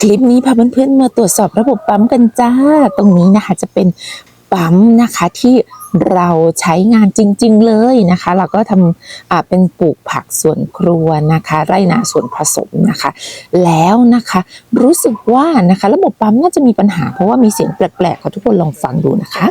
คลิปนี้พาเพื่อนๆมาตรวจสอบระบบปั๊มกันจ้า ตรงนี้นะคะจะเป็นปั๊มนะคะที่เราใช้งานจริง ๆ เลยนะคะ เราก็ทำเป็นปลูกผักสวนครัวนะคะ ไร่นาสวนผสมนะคะ แล้วนะคะ รู้สึกว่านะคะ ระบบปั๊มน่าจะมีปัญหาเพราะว่ามีเสียงแปลกๆค่ะทุกคนลองฟังดูนะคะ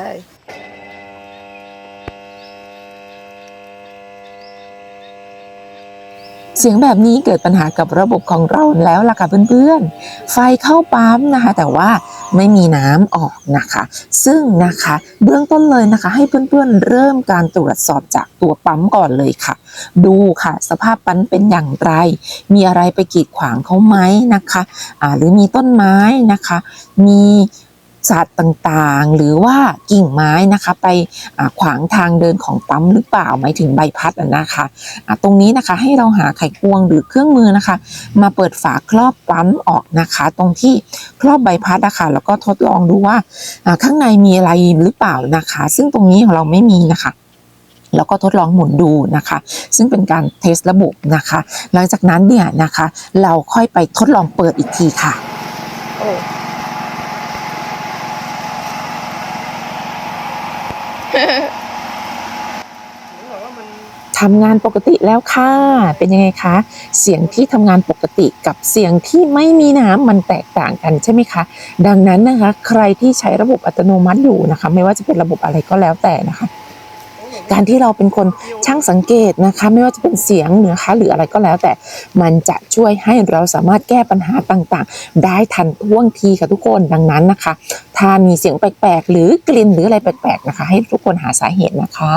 เสียงแบบนี้เกิดปัญหากับระบบของเราแล้วล่ะค่ะเพื่อนๆ ไฟเข้าปั๊มนะคะ แต่ว่าไม่มีน้ำออกนะคะ ซึ่งนะคะเบื้องต้นเลยนะคะ ให้เพื่อนๆเริ่มการตรวจสอบจากตัวปั๊มก่อนเลยค่ะ ดูค่ะ สภาพปั๊มเป็นอย่างไร มีอะไรไปกีดขวางเขาไหมนะคะอ่าหรือมีต้นไม้นะคะ มี สัตว์ต่างๆ หรือว่ากิ่งไม้นะคะไปขวางทางเดินของปั๊มหรือเปล่าหมายถึงใบพัดอะนะคะะตรงนี้นะคะให้เราหาไขควงหรือเครื่องมือนะคะ มาเปิดฝาครอบปั๊มออกนะคะ ตรงที่ครอบใบพัดนะคะแล้วก็ทดลองดูว่าอ่าข้างในมีอะไรหรือเปล่านะคะ ซึ่งตรงนี้ของเราไม่มีนะคะแล้วก็ทดลองหมุนดูนะคะ ซึ่งเป็นการเทสระบบนะคะ หลังจากนั้นเนี่ยนะคะ เราค่อยไปทดลองเปิดอีกทีค่ะ โอ้ ทำงานปกติแล้วค่ะ เป็นยังไงคะ เสียงที่ทำงานปกติกับเสียงที่ไม่มีน้ำมันแตกต่างกันใช่ไหมคะ ดังนั้นนะคะ ใครที่ใช้ระบบอัตโนมัติอยู่นะคะ ไม่ว่าจะเป็นระบบอะไรก็แล้วแต่นะคะ การที่เราเป็นคนช่างสังเกตนะคะ ไม่ว่าจะเป็นเสียงนะคะหรืออะไรก็แล้ว แต่มันจะช่วยให้เราสามารถแก้ปัญหาต่างๆ ได้ทันท่วงทีค่ะทุกคนดังนั้นนะคะ ถ้ามีเสียงแปลกๆ หรือกลิ่นหรืออะไรแปลกๆนะคะ ให้ทุกคนหาสาเหตุนะคะ